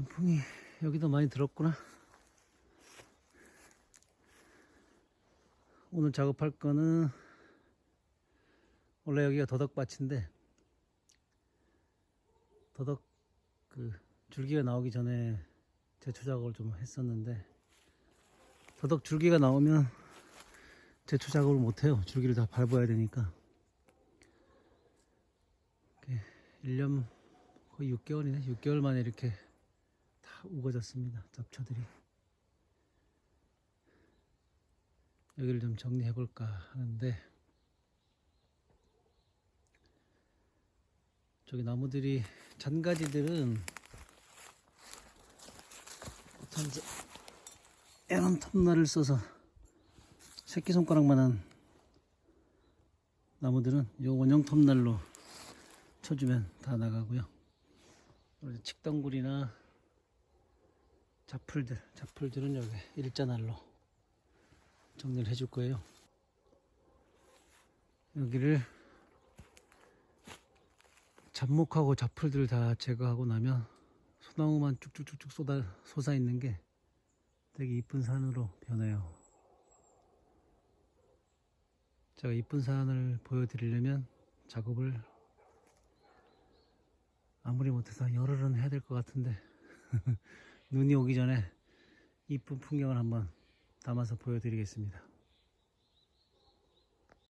단풍이 여기도 많이 들었구나. 오늘 작업할 거는 원래 여기가 더덕밭인데 더덕 그 줄기가 나오기 전에 제초 작업을 좀 했었는데 더덕 줄기가 나오면 제초 작업을 못 해요. 줄기를 다 밟아야 되니까. 1년 거의 6개월이네. 6개월 만에 이렇게 다 우거졌습니다. 잡초들이. 여기를 좀 정리해 볼까 하는데 저기 나무들이 잔가지들은 보통이제 에런 톱날을 써서 새끼손가락만한 나무들은 요 원형 톱날로 쳐주면 다 나가고요. 칡덩굴이나 자풀들, 자풀들은 여기 일자날로 정리를 해줄 거예요. 여기를 잡목하고 자풀들 다 제거하고 나면 소나무만 쭉쭉쭉쭉 쏟아 솟아 있는 게 되게 이쁜 산으로 변해요. 제가 이쁜 산을 보여드리려면 작업을 아무리 못해서 열흘은 해야 될 것 같은데 눈이 오기 전에 이쁜 풍경을 한번 담아서 보여드리겠습니다.